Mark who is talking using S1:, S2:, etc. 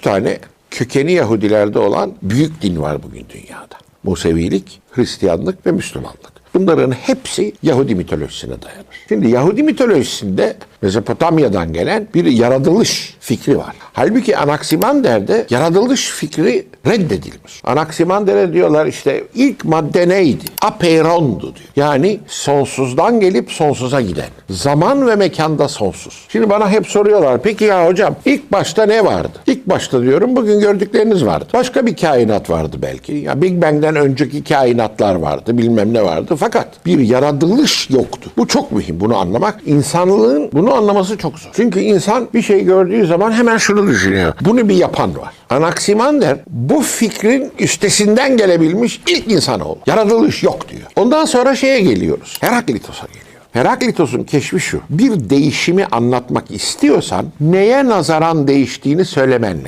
S1: üç tane kökeni Yahudilerde olan büyük din var bugün dünyada. Musevilik, Hristiyanlık ve Müslümanlık. Bunların hepsi Yahudi mitolojisine dayanır. Şimdi Yahudi mitolojisinde Mezopotamya'dan gelen bir yaratılış fikri var. Halbuki Anaksimander'de yaratılış fikri reddedilmiş. Anaksimander'e diyorlar işte ilk madde neydi? Apeirondu diyor. Yani sonsuzdan gelip sonsuza giden. Zaman ve mekanda sonsuz. Şimdi bana hep soruyorlar peki ya hocam ilk başta ne vardı? İlk başta diyorum bugün gördükleriniz vardı. Başka bir kainat vardı belki. Ya Big Bang'den önceki kainatlar vardı bilmem ne vardı. Fakat bir yaratılış yoktu. Bu çok mühim bunu anlamak. İnsanlığın bunu anlaması çok zor. Çünkü insan bir şey gördüğü zaman hemen şunu düşünüyor. Bunu bir yapan var. Anaksimander bu fikrin üstesinden gelebilmiş ilk insanoğlu. Yaratılış yok diyor. Ondan sonra şeye geliyoruz. Heraklitos'a geliyor. Heraklitos'un keşfi şu. Bir değişimi anlatmak istiyorsan neye nazaran değiştiğini söylemen.